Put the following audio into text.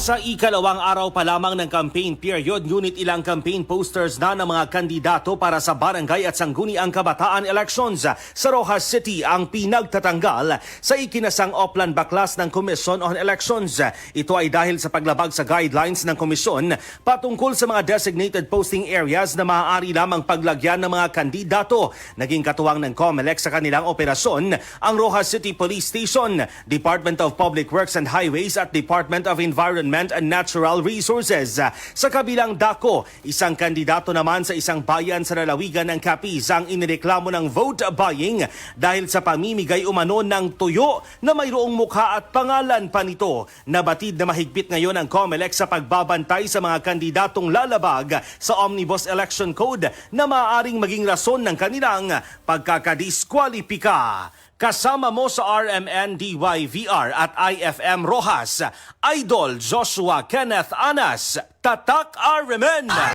Nasa ikalawang araw pa lamang ng campaign period, ngunit ilang campaign posters na ng mga kandidato para sa barangay at sangguniang kabataan elections sa Rojas City ang pinagtatanggal sa ikinasang Oplan Baklas ng Commission on Elections. Ito ay dahil sa paglabag sa guidelines ng komisyon patungkol sa mga designated posting areas na maaari lamang paglagyan ng mga kandidato. Naging katuwang ng COMELEC sa kanilang operasyon ang Rojas City Police Station, Department of Public Works and Highways at Department of Environment and Natural Resources. Sa kabilang dako, isang kandidato naman sa isang bayan sa lalawigan ng Capiz ang inireklamo ng vote buying dahil sa pamimigay umano ng tuyo na mayroong mukha at pangalan pa nito. Nabatid na mahigpit ngayon ang COMELEC sa pagbabantay sa mga kandidatong lalabag sa Omnibus Election Code na maaaring maging rason ng kanilang pagkakadiskwalipika. Kasama mo sa RMN DYVR at IFM Rojas, Idol Joshua Kenneth Anas, Tatak RMN!